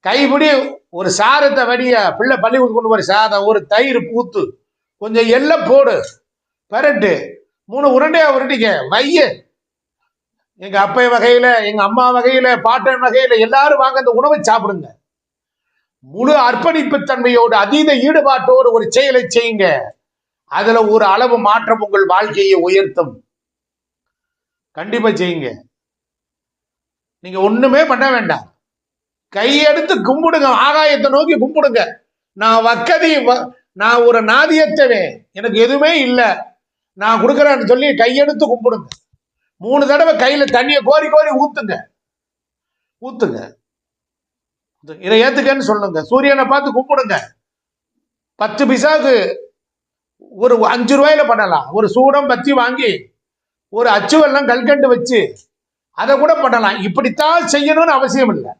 கைப்பிடி ஒரு சாரத்தை வடிய பிள்ளை பள்ளிக்கூடம் கொண்டு போற சாதம் ஒரு தயிர் பூத்து. கொஞ்சம் எல்லாம் போடு. பரட்டு. மூணு உருண்டையா உருட்டிக்க. வைய எங்க அப்பை வகையில எங்க அம்மா வகையில பாட்டன் வகையில எல்லாரும் வாங்க அந்த உணவை சாப்பிடுங்க. முழு அர்ப்பணிப்பு தன்மையோடு அதீத ஈடுபாட்டோடு ஒரு செயலை செய்யுங்க. அதுல ஒரு அளவு மாற்றம் உங்கள் வாழ்க்கையை உயர்த்தும். கண்டிப்பா செய்யுங்க. நீங்க ஒண்ணுமே பண்ண வேண்டாம். கையெடுத்து கும்பிடுங்க ஆகாயத்தை நோக்கி கும்பிடுங்க. நான் வக்கதி வ- நான் ஒரு நாதியத்தவே எனக்கு எதுவுமே இல்லை. நான் கொடுக்குறேன்னு சொல்லி கையெடுத்து கும்பிடுங்க. மூணு தடவை கையில தண்ணியை கோரி கோரி ஊத்துங்க. ஊத்துங்க. இதை ஏத்துக்கன்னு சொல்லுங்க. சூரியனை பார்த்து கும்பிடுங்க. பத்து பிசாவுக்கு ஒரு அஞ்சு ரூபாயில பண்ணலாம். ஒரு சூடம் பத்தி வாங்கி ஒரு அச்சுவெல்லாம் கல்கண்டு வச்சு அதை கூட பண்ணலாம். இப்படித்தான் செய்யணும்னு அவசியம் இல்லை